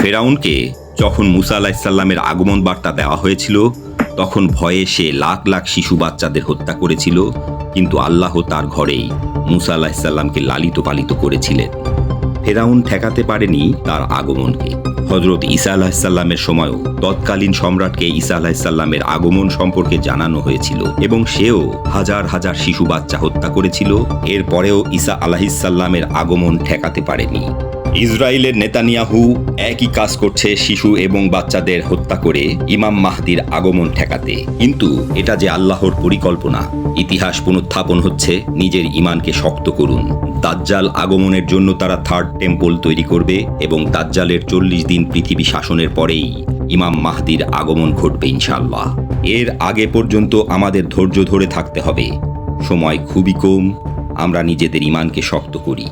ফেরাউনকে যখন মুসা আলাহিসাল্লামের আগমন বার্তা দেওয়া হয়েছিল, তখন ভয়ে সে লাখ লাখ শিশু বাচ্চাদের হত্যা করেছিল, কিন্তু আল্লাহ তার ঘরেই মুসা আলাহিসাল্লামকে লালিত পালিত করেছিলেন। ফেরাউন ঠেকাতে পারেনি তার আগমনকে। হজরত ঈসা আলাহিসাল্লামের সময়ও তৎকালীন সম্রাটকে ঈসা আলাহিসাল্লামের আগমন সম্পর্কে জানানো হয়েছিল এবং সেও হাজার হাজার শিশু বাচ্চা হত্যা করেছিল। এরপরেও ঈসা আলাহিসাল্লামের আগমন ঠেকাতে পারেনি। ইসরায়েলের নেতানিয়াহু একই কাজ করছে শিশু এবং বাচ্চাদের হত্যা করে ইমাম মাহদির আগমন ঠেকাতে। কিন্তু এটা যে আল্লাহর পরিকল্পনা, ইতিহাস পুনঃস্থাপন হচ্ছে নিজের ইমানকে শক্ত করুন। দাজ্জাল আগমনের জন্য তারা থার্ড টেম্পল তৈরি করবে এবং দাজ্জালের চল্লিশ দিন পৃথিবী শাসনের পরেই ইমাম মাহদির আগমন ঘটবে ইনশাল্লাহ এর আগে পর্যন্ত আমাদের ধৈর্য ধরে থাকতে হবে। সময় খুবই কম, আমরা নিজেদের ইমানকে শক্ত করি।